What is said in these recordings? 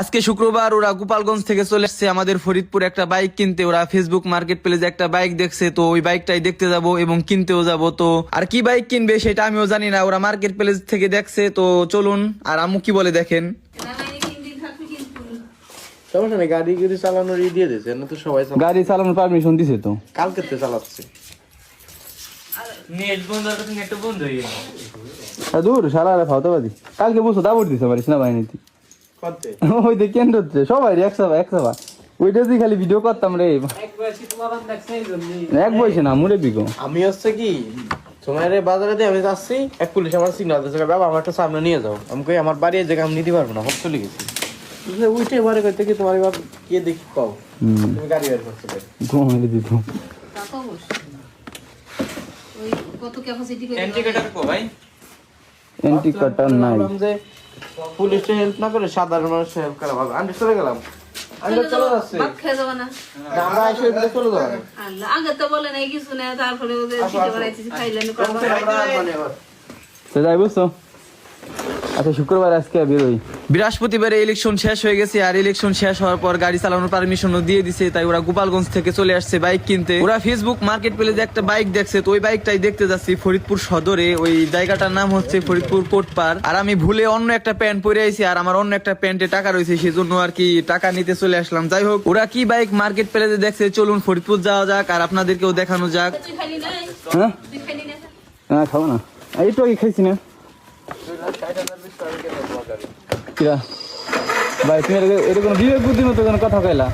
আজকে শুক্রবার ওরা গোপালগঞ্জ থেকে চলে আসছে আমাদের ফরিদপুর একটা বাইক কিনতে। ওরা ফেসবুক মার্কেট প্লেসে একটা বাইক দেখছে তো ওই বাইকটাই দেখতে যাব এবং কিনতেও যাব। তো আর কি বাইক কিনবে সেটা আমিও জানি না ওরা মার্কেট প্লেস থেকে দেখছে তো চলুন। আর আম্মু কি বলে দেখেন? সমস্যা নেই গাড়ি গাড়ি চালানোর ই দিয়ে দিয়েছে না তো সবাই গাড়ি চালানোর পারমিশন দিছে তো। কালকে তো চালাচ্ছে। নেট বন্ধ নেট বন্ধ হয়ে আর দূর সারা ফাওতা বাদি কালকে বসো দাবর দিছে পারিস না বাহিনীতে করতে ওই দেখ কেন্দ্র হচ্ছে সবাই একশো একশো ওইটা দিয়ে খালি ভিডিও করতাম রে। এক বয়সে না মুরে বিগো আমি হচ্ছে কি তোমার বাজারে দিয়ে আমি যাচ্ছি এক পুলিশ আমার সিগনাল দিচ্ছে বাবা আমার একটা সামনে নিয়ে যাও। আমি কই আমার বাড়ি এই আমি নিতে পারব না হোক চলে গেছি। বুঝলে উঠে বাড়ি কি তোমার এবার কে দেখি কও তুমি গাড়ি বের করতে পারো ঘুমাইলে দিত। কত ক্যাপাসিটি করে এন্টিকেটার কো ভাই? এন্টি কাটার নাই। যে পুলিশে হেল্প না করে সাধারণ মানুষ হেল্প করা ভালো। আমি চলে গেলাম। আগে তো বলে নাই কিছু না তারপরে আচ্ছা শুক্রবার আজকে বেরোই। বৃহস্পতিবারে ইলেকশন শেষ হয়ে গেছে আর ইলেকশন শেষ হওয়ার পর গাড়ি চালানোর পারমিশনও দিয়ে দিছে তাই ওরা গোপালগঞ্জ থেকে চলে আসছে বাইক কিনতে। ওরা ফেসবুক মার্কেট প্লেসে একটা বাইক দেখছে তো ওই বাইকটাই দেখতে যাচ্ছি ফরিদপুর সদরে। ওই জায়গাটার নাম হচ্ছে ফরিদপুর কোটপার আর আমি ভুলে অন্য একটা প্যান্ট পরে আইছি আর আমার অন্য একটা প্যান্টে টাকা রয়েছে সেজন্য আর কি টাকা নিতে চলে আসলাম। যাই হোক ওরা কি বাইক মার্কেট প্লেসে দেখছে চলুন ফরিদপুর যাওয়া যাক আর আপনাদেরকেও দেখানো যাক। হ্যাঁ? খাব না। এই তো খাইছি না। কিরা? ভাই তুমি এরকম- বিবেক বুদ্ধির কথা কইলা?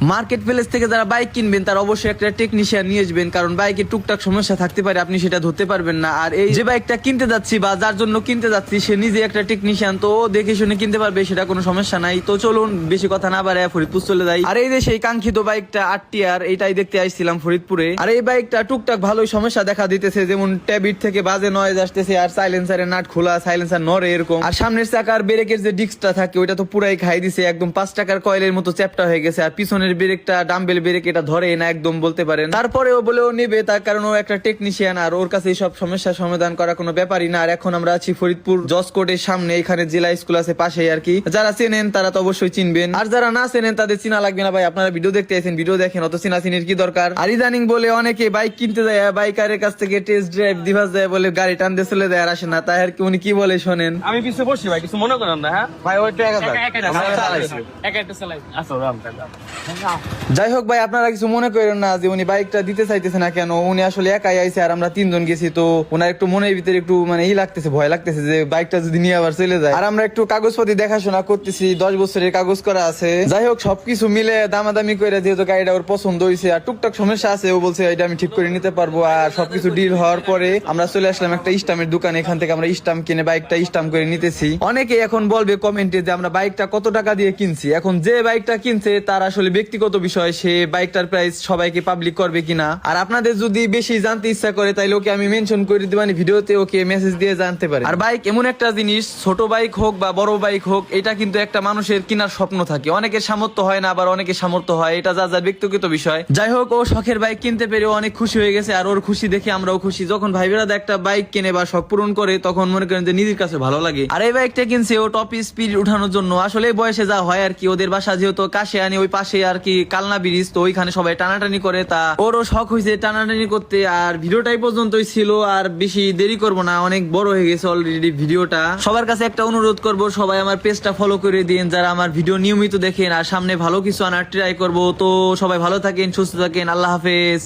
মার্কেট প্লেস থেকে যারা বাইক কিনবেন, তারা অবশ্যই একটা টেকনিশিয়ান নিয়ে আসবেন, কারণ বাইকে টুকটাক সমস্যা থাকতে পারে, আপনি সেটা ধরতে পারবেন না। আর এই যে বাইকটা কিনতে যাচ্ছি বা যার জন্য কিনতে যাচ্ছি, সে নিজে একটা টেকনিশিয়ান তো দেখে শুনে কিনতে পারবে, সেটা কোনো সমস্যা নাই। তো চলুন, বেশি কথা না বাড়ায় ফরিদপুর চলে যাই। আর এই যে সেই কাঙ্ক্ষিত বাইকটা আটটি আর এটাই দেখতে আসছিলাম ফরিদপুরে। আর এই বাইকটা টুকটাক ভালোই সমস্যা দেখা দিতেছে, যেমন ট্যাবিট থেকে বাজে নয়েজ আসতেছে, আর সাইলেন্সারের নাট খোলা সাইলেন্সার নড়ে এরকম। আর সামনের চাকার ব্রেকের যে ডিস্কটা থাকে, ওইটা তো পুরাই খাই দিছে, একদম পাঁচ টাকার কয়েলের মতো চ্যাপটা হয়ে গেছে, আর পিছনের ব্রেকটা ডাম্বেল ব্রেক এটা ধরে না একদম বলতে পারেন। তারপরেও বলেও নেবে তার কারণ ও একটা টেকনিশিয়ান আর ওর কাছে সব সমস্যার সমাধান করা কোনো ব্যাপারই না। আর এখন আমরা আছি ফরিদপুর জজ কোর্টের সামনে এখানে জেলা স্কুল আছে পাশেই আর কি। যারা চেনেন তারা তো অবশ্যই চিনবেন। আর যারা না চেনেন তাদের চিনা লাগবে না ভাই আপনারা ভিডিও দেখতে আছেন ভিডিও দেখেন অত চিনা চিনির কি দরকার? আর ইদানিং বলে অনেকে বাইক কিনতে যায় বাইকারের কাছ থেকে টেস্ট ড্রাইভ দিভাস দেয় বলে গাড়ি টানতে চলে দেয় আর আসে না। তাই আর কি উনি কি বলে শোনেন? আমি পিছনে বসছি ভাই কিছু মনে করেন না হ্যাঁ? ভাই ওইটা এক হাজার একা একা। একা একটা চালাই। আসো রাম তাহলে যাই হোক ভাই, আপনারা কিছু মনে করেন না যে উনি বাইকটা দিতে চাইতেছে না কেন? উনি আসলে একাই আইছে আর আমরা তিনজন গেছি, তো ওনার একটু মনের ভিতরে একটু মানে ই লাগতেছে, ভয় লাগতেছে যে বাইকটা যদি নিয়ে আবার চলে যায়। আর আমরা একটু কাগজপাতি দেখাশোনা করতেছি, দশ বছরের কাগজ করা আছে। যাই হোক, সবকিছু মিলে দামাদামি করে যেহেতু গাড়িটা ওর পছন্দ হয়েছে আর টুকটাক সমস্যা আছে, ও বলছে এটা আমি ঠিক করে নিতে পারব, আর সবকিছু ডিল হওয়ার পরে আমরা চলে আসলাম একটা ইস্টামের দোকানে, এখান থেকে আমরা ইস্টাম কিনে বাইকটা ইস্টাম করে নিতেছি। অনেকে এখন বলবে কমেন্টে যে আমরা বাইকটা কত টাকা দিয়ে কিনছি? এখন যে বাইকটা কিনছে, তার আসলে ব্যক্তিগত বিষয়, সে বাইকটার প্রাইস সবাইকে পাবলিক করবে কিনা? আর আপনাদের যদি বেশি জানতে ইচ্ছা করে, তাইলে ওকে আমি মেনশন করে দিবানি ভিডিওতে ওকে মেসেজ দিয়ে জানতে পারে। আর বাইক এমন একটা জিনিস, ছোট বাইক হোক বা বড় বাইক হোক, এটা কিন্তু একটা মানুষের কেনার স্বপ্ন থাকে। অনেকের সামর্থ্য হয় না, আবার অনেকের সামর্থ্য হয়, এটা যা যা ব্যক্তিগত বিষয়। যাই হোক, ও শখের বাইক কিনতে পেরে অনেক খুশি হয়ে গেছে, আর ওর খুশি দেখে আমরাও খুশি। যখন ভাই বেড়াদা একটা বাইক কিনে বা শখ পূরণ করে, তখন মনে করেন যে নিজের কাছে ভালো লাগে। আর এই বাইকটা কিনছে ও টপ স্পিড উঠানোর জন্য। আসলে বয়সে যা হয় আর কি, ওদের বাসা যেহেতু কাশে আনি ওই পাশে আর কি কালনা ব্রিজ, তো ওইখানে সবাই টানাটানি করে, তা ওরও শখ হয়েছে টানাটানি করতে, আর ভিডিওটাই পর্যন্তই ছিল, আর বেশি দেরি করব না, অনেক বড় হয়ে গেছে অলরেডি ভিডিওটা। সবার কাছে একটা অনুরোধ করব, সবাই আমার পেজটা ফলো করে দিন যারা আমার ভিডিও নিয়মিত দেখেন, আর সামনে ভালো কিছু আনার ট্রাই করব, তো সবাই ভালো থাকেন, সুস্থ থাকেন, আল্লাহ হাফেজ।